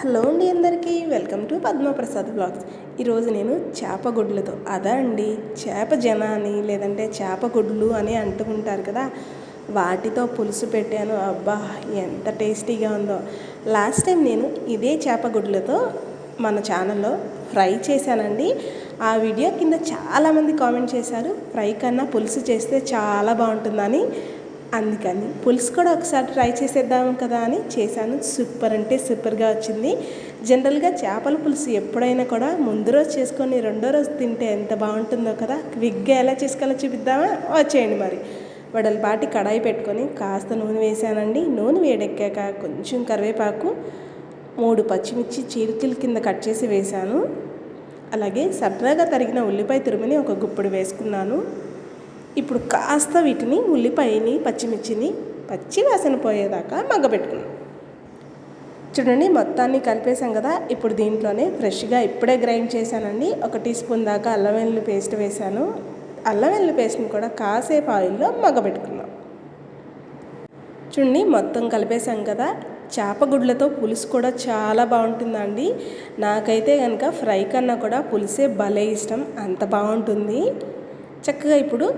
Hello అండి అందరికీ. Welcome to Padma Prasad blogs ఈరోజు నేను చేప గుడ్లతో. అదా అండి చేప జన అని లేదంటే చేప గుడ్లు అని అంటుకుంటారు కదా వాటితో పులుసు పెట్టాను. అబ్బా ఎంత టేస్టీగా ఉందో. లాస్ట్ టైం నేను ఇదే చేప గుడ్లతో మన ఛానల్లో ఫ్రై చేశానండి. ఆ వీడియో కింద చాలామంది కామెంట్ చేశారు ఫ్రై కన్నా పులుసు చేస్తే చాలా బాగుంటుందని. అందుకని పులుసు కూడా ఒకసారి ట్రై చేసేద్దాం కదా అని చేశాను. సూపర్ అంటే సూపర్గా వచ్చింది. జనరల్గా చేపల పులుసు ఎప్పుడైనా కూడా ముందు రోజు చేసుకొని రెండో రోజు తింటే ఎంత బాగుంటుందో కదా. క్విక్గా ఎలా చేసుకోవాలో చూపిద్దామా? వచ్చేయండి మరి. వడలపాటి కడాయి పెట్టుకొని కాస్త నూనె వేసానండి. నూనె వేడెక్కాక కొంచెం కరివేపాకు మూడు పచ్చిమిర్చి చీరికల కింద కట్ చేసి వేశాను. అలాగే సరదాగా తరిగిన ఉల్లిపాయ తురుముని ఒక గుప్పుడు వేసుకున్నాను. ఇప్పుడు కాస్త వీటిని ఉల్లిపాయని పచ్చిమిర్చిని పచ్చి వాసన పోయేదాకా మగ్గబెట్టుకున్నాం. చూడండి మొత్తాన్ని కలిపేసాం కదా. ఇప్పుడు దీంట్లోనే ఫ్రెష్గా ఇప్పుడే గ్రైండ్ చేశానండి. ఒక టీ స్పూన్ దాకా అల్లం వెల్లుల్లి పేస్ట్ వేశాను. అల్లం వెల్లుల్లి పేస్ట్ని కూడా కాసేపు ఆయిల్లో మగ్గబెట్టుకున్నాం. చూడండి మొత్తం కలిపేసాం కదా. చేప గుడ్లతో పులుసు కూడా చాలా బాగుంటుందండి. నాకైతే కనుక ఫ్రై కన్నా కూడా పులుసే భలే ఇష్టం. అంత బాగుంటుంది. చక్కగా ఇప్పుడు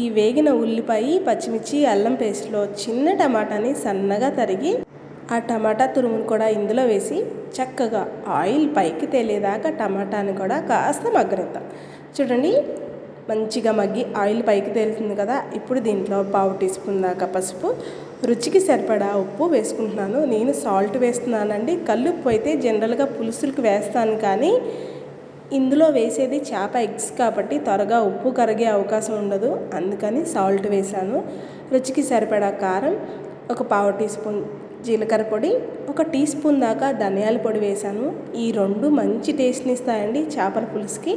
ఈ వేగిన ఉల్లిపాయ పచ్చిమిర్చి అల్లం పేస్ట్లో చిన్న టమాటాని సన్నగా తరిగి ఆ టమాటా తురుమును కూడా ఇందులో వేసి చక్కగా ఆయిల్ పైకి తేలేదాకా టమాటాని కూడా కాస్త మగ్గనిద్దాం. చూడండి మంచిగా మగ్గి ఆయిల్ పైకి తేలుతుంది కదా. ఇప్పుడు దీంట్లో పావు టీ స్పూన్ దాకా పసుపు రుచికి సరిపడా ఉప్పు వేసుకుంటున్నాను. నేను సాల్ట్ వేస్తున్నానండి. కల్లుప్పు అయితే జనరల్గా పులుసులకు వేస్తాను కానీ ఇందులో వేసేది చేప ఎగ్స్ కాబట్టి త్వరగా ఉప్పు కరిగే అవకాశం ఉండదు. అందుకని సాల్ట్ వేసాను. రుచికి సరిపడా కారం ఒక పావు టీ స్పూన్ జీలకర్ర పొడి ఒక టీ స్పూన్ దాకా ధనియాల పొడి వేసాను. ఈ రెండు మంచి టేస్ట్ని ఇస్తాయండి చేపల పులుసుకి.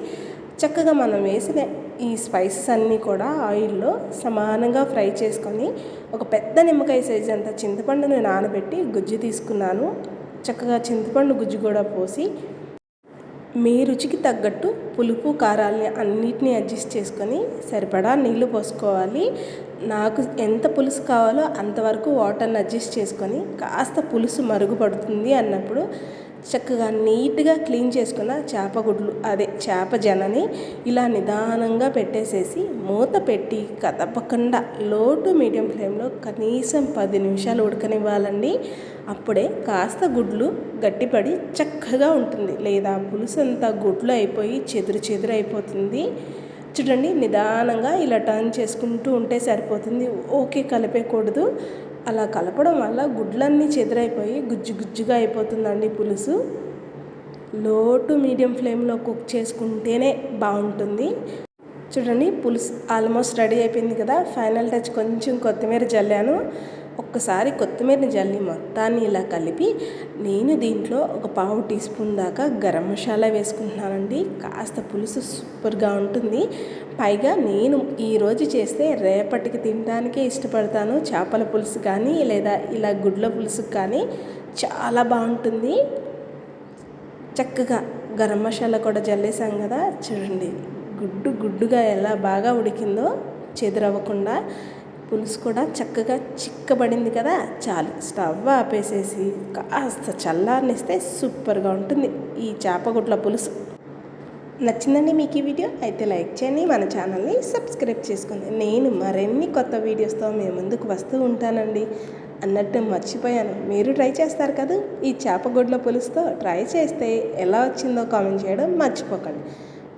చక్కగా మనం వేసిన ఈ స్పైసెస్ అన్నీ కూడా ఆయిల్లో సమానంగా ఫ్రై చేసుకొని ఒక పెద్ద నిమ్మకాయ సైజ్ అంత చింతపండుని నానబెట్టి గుజ్జు తీసుకున్నాను. చక్కగా చింతపండు గుజ్జు కూడా పోసి మీ రుచికి తగ్గట్టు పులుపు కారాలని అన్నిటినీ అడ్జస్ట్ చేసుకొని సరిపడా నీళ్ళు పోసుకోవాలి. నాకు ఎంత పులుసు కావాలో అంతవరకు వాటర్ని అడ్జస్ట్ చేసుకొని కాస్త పులుసు మరుగుపడుతుంది అన్నప్పుడు చక్కగా నీట్గా క్లీన్ చేసుకున్న చేప గుడ్లు అదే చేప జనని ఇలా నిదానంగా పెట్టేసేసి మూత పెట్టి కదపకుండా లో టు మీడియం ఫ్లేమ్లో కనీసం పది నిమిషాలు ఉడకనివ్వాలండి. అప్పుడే కాస్త గుడ్లు గట్టిపడి చక్కగా ఉంటుంది. లేదా పులుసు అంతా గుడ్లు అయిపోయి చెదురు చెదురు అయిపోతుంది. చూడండి నిదానంగా ఇలా టర్న్ చేసుకుంటూ ఉంటే సరిపోతుంది. ఓకే కలిపేయకూడదు. అలా కలపడం వల్ల గుడ్లన్నీ చెదిరైపోయి గుజ్జు గుజ్జుగా అయిపోతుందండి పులుసు. లో టు మీడియం ఫ్లేమ్లో కుక్ చేసుకుంటేనే బాగుంటుంది. చూడండి పులుసు ఆల్మోస్ట్ రెడీ అయిపోయింది కదా. ఫైనల్ టచ్ కొంచెం కొత్తిమీర జల్లాను. ఒక్కసారి కొత్తిమీర జల్లి మొత్తాన్ని ఇలా కలిపి నేను దీంట్లో ఒక పావు టీ స్పూన్ దాకా గరం మసాలా వేసుకుంటున్నానండి. కాస్త పులుసు సూపర్గా ఉంటుంది. పైగా నేను ఈరోజు చేస్తే రేపటికి తినడానికే ఇష్టపడతాను. చేపల పులుసు కానీ లేదా ఇలా గుడ్ల పులుసు కానీ చాలా బాగుంటుంది. చక్కగా గరం మసాలా కూడా జల్లేసాం కదా. చూడండి గుడ్డు గుడ్డుగా ఎలా బాగా ఉడికిందో చెదురవ్వకుండా పులుసు కూడా చక్కగా చిక్కబడింది కదా. చాలు. స్టవ్ ఆపేసేసి కాస్త చల్లారనిస్తే సూపర్గా ఉంటుంది ఈ చేపగుడ్ల పులుసు. నచ్చిందండి మీకు ఈ వీడియో? అయితే లైక్ చేయండి. మన ఛానల్ని సబ్స్క్రైబ్ చేసుకోండి నేను మరిన్ని కొత్త వీడియోస్తో మేము ముందుకు వస్తూ ఉంటానండి. అన్నట్టు మర్చిపోయాను. మీరు ట్రై చేస్తారు కదా? ఈ చేపగుడ్ల పులుసుతో ట్రై చేస్తే ఎలా వచ్చిందో కామెంట్ చేయడం మర్చిపోకండి.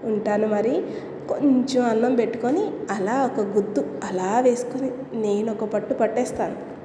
ఉంటాను మరి. కొంచెం అన్నం పెట్టుకొని అలా ఒక గుద్దు అలా వేసుకొని నేను ఒక పట్టు పట్టేస్తాను.